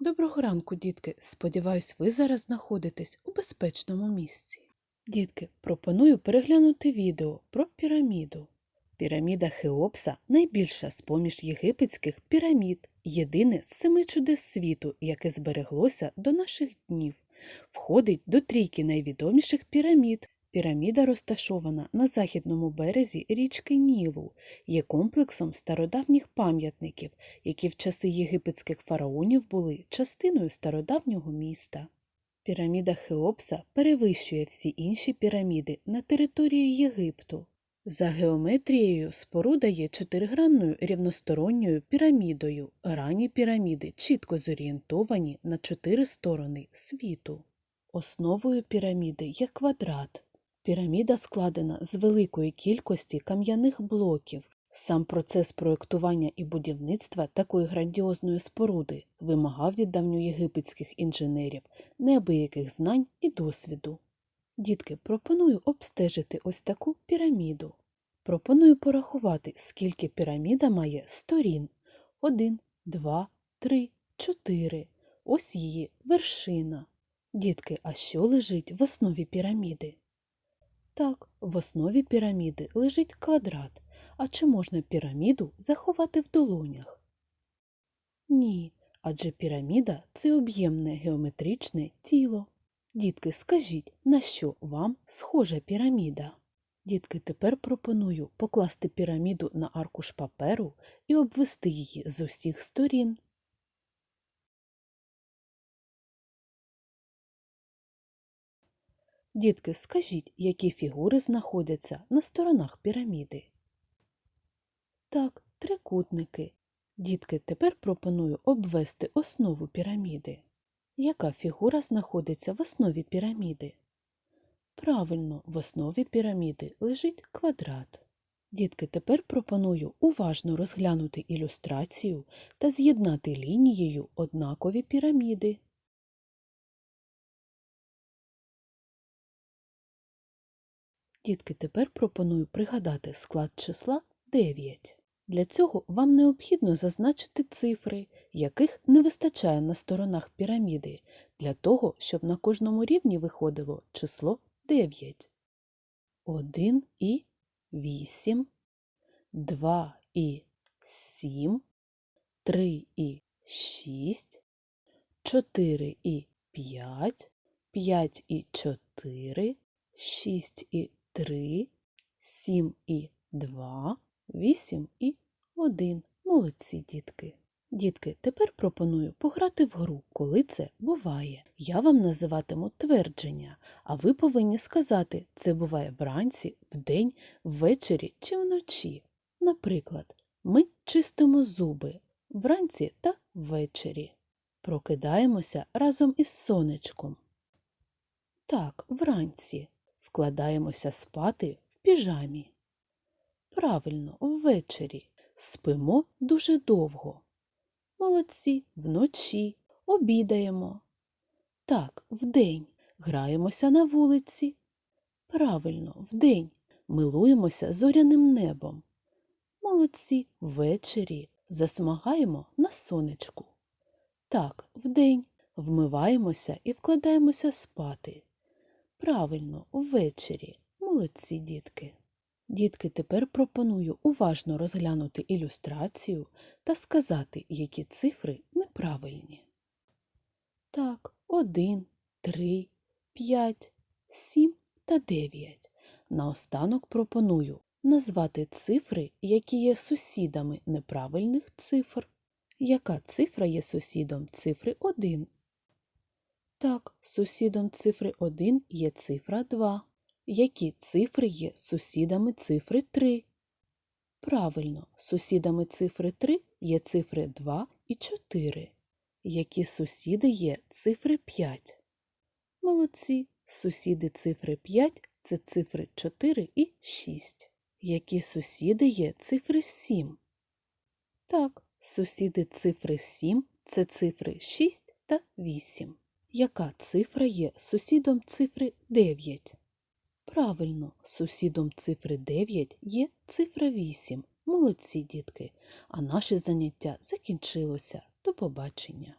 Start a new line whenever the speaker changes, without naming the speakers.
Доброго ранку, дітки. Сподіваюсь, ви зараз знаходитесь у безпечному місці. Дітки, пропоную переглянути відео про піраміду. Піраміда Хеопса найбільша з поміж єгипетських пірамід, єдине з семи чудес світу, яке збереглося до наших днів. Входить до трійки найвідоміших пірамід. Піраміда розташована на західному березі річки Нілу, є комплексом стародавніх пам'ятників, які в часи єгипетських фараонів були частиною стародавнього міста. Піраміда Хеопса перевищує всі інші піраміди на території Єгипту. За геометрією споруда є чотиригранною рівносторонньою пірамідою. Ранні піраміди чітко зорієнтовані на чотири сторони світу. Основою піраміди є квадрат. Піраміда складена з великої кількості кам'яних блоків. Сам процес проєктування і будівництва такої грандіозної споруди вимагав від давньоєгипетських інженерів неабияких знань і досвіду. Дітки, пропоную обстежити ось таку піраміду. Пропоную порахувати, скільки піраміда має сторін. Один, два, три, чотири. Ось її вершина. Дітки, а що лежить в основі піраміди? Так, в основі піраміди лежить квадрат. А чи можна піраміду заховати в долонях? Ні, адже піраміда це об'ємне геометричне тіло. Дітки, скажіть, на що вам схожа піраміда? Дітки, тепер пропоную покласти піраміду на аркуш паперу і обвести її з усіх сторін. Дітки, скажіть, які фігури знаходяться на сторонах піраміди? Так, трикутники. Дітки, тепер пропоную обвести основу піраміди. Яка фігура знаходиться в основі піраміди? Правильно, в основі піраміди лежить квадрат. Дітки, тепер пропоную уважно розглянути ілюстрацію та з'єднати лінією однакові піраміди. Дітки, тепер пропоную пригадати склад числа 9. Для цього вам необхідно зазначити цифри, яких не вистачає на сторонах піраміди, для того, щоб на кожному рівні виходило число 9. 1 і 8, 2 і 7, 3 і 6, 4 і 5, 5 і 4, 6 і 3, 7 і 2, 8 і 1. Молодці, дітки. Дітки, тепер пропоную пограти в гру, коли це буває. Я вам називатиму твердження, а ви повинні сказати, це буває вранці, вдень, ввечері чи вночі. Наприклад, ми чистимо зуби вранці та ввечері. Прокидаємося разом із сонечком. Так, вранці. Вкладаємося спати в піжамі. Правильно, ввечері. Спимо дуже довго. Молодці, вночі, обідаємо. Так, вдень. Граємося на вулиці. Правильно, вдень. Милуємося зоряним небом. Молодці, ввечері. Засмагаємо на сонечку. Так, вдень. Вмиваємося і вкладаємося спати. Правильно, ввечері. Молодці, дітки. Дітки, тепер пропоную уважно розглянути ілюстрацію та сказати, які цифри неправильні. Так, 1, 3, 5, 7 та 9. Наостанок пропоную назвати цифри, які є сусідами неправильних цифр. Яка цифра є сусідом цифри 1? Так, сусідом цифри 1 є цифра 2. Які цифри є сусідами цифри 3? Правильно, сусідами цифри 3 є цифри 2 і 4. Які сусіди є цифри 5? Молодці, сусіди цифри 5 це цифри 4 і 6. Які сусіди є цифри 7? Так, сусіди цифри 7 це цифри 6 та 8. Яка цифра є сусідом цифри 9? Правильно, сусідом цифри 9 є цифра 8. Молодці, дітки. А наше заняття закінчилося. До побачення.